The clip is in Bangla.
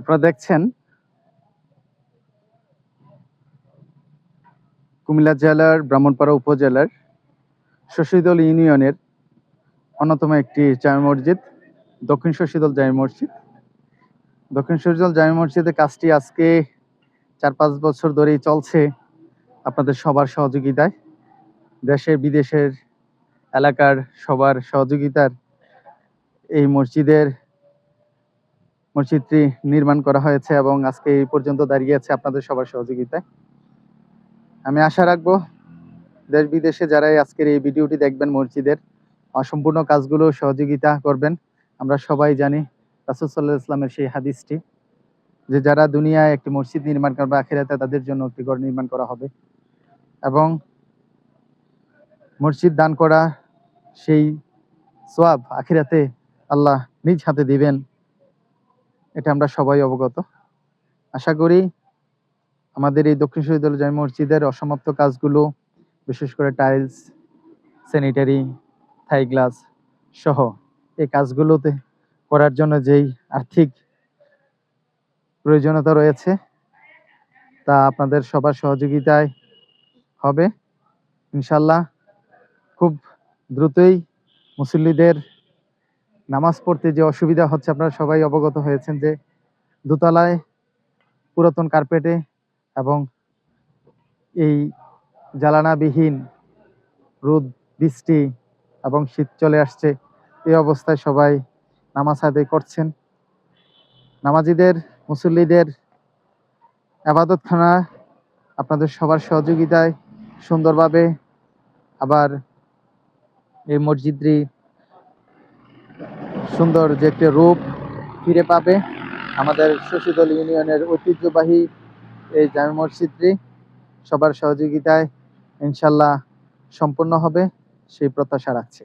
আপনারা দেখছেন কুমিল্লা জেলার ব্রাহ্মণপাড়া উপজেলার শশীদল ইউনিয়নের অন্যতম একটি জামে মসজিদ, দক্ষিণ শশীদল জামে মসজিদ। দক্ষিণ শশীদল জামে মসজিদের কাজটি আজকে চার পাঁচ বছর ধরেই চলছে আপনাদের সবার সহযোগিতায়। দেশের, বিদেশের এলাকার সবার সহযোগিতার এই মসজিদের মসজিদটি নির্মাণ করা হয়েছে এবং আজকে এই পর্যন্ত দাঁড়িয়ে আছে আপনাদের সবার সহযোগিতায়। আমি আশা রাখব দেশ বিদেশে যারা এই আজকের এই ভিডিওটি দেখবেন মসজিদের অসম্পূর্ণ কাজগুলো সহযোগিতা করবেন। আমরা সবাই জানি রাসুল ইসলামের সেই হাদিসটি যে যারা দুনিয়ায় একটি মসজিদ নির্মাণ করবে, আখিরাতে তাদের জন্য একটি ঘর নির্মাণ করা হবে। এবং মসজিদ দান করা সেই সোয়াব আখিরাতে আল্লাহ নিজ হাতে দিবেন। এটা আমরা সবাই অবগত। আশা করি আমাদের এই দক্ষিণ শহীদুল জামি মসজিদের অসমাপ্ত কাজগুলো, বিশেষ করে টাইলস, স্যানিটারি, থাই গ্লাস সহ এই কাজগুলোতে করার জন্য যেই আর্থিক প্রয়োজনীয়তা রয়েছে, তা আপনাদের সবার সহযোগিতায় হবে। ইনশাল্লাহ খুব দ্রুতই মুসল্লিদের নামাজ পড়তে যে অসুবিধা হচ্ছে, আপনারা সবাই অবগত হয়েছেন যে দোতলায় পুরাতন কার্পেটে এবং এই জ্বালানাবিহীন রোদ, বৃষ্টি এবং শীত চলে আসছে, এই অবস্থায় সবাই নামাজ আদায় করছেন। নামাজিদের, মুসল্লিদের আবাদতখানা আপনাদের সবার সহযোগিতায় সুন্দরভাবে আবার এই মসজিদটি সুন্দর যে একটি রূপ ফিরে পাবে আমাদের শশীদল ইউনিয়নের ঐতিহ্যবাহী এই জামে মসজিদটি সবার সহযোগিতায় ইনশাল্লাহ সম্পূর্ণ হবে, সেই প্রত্যাশা রাখছি।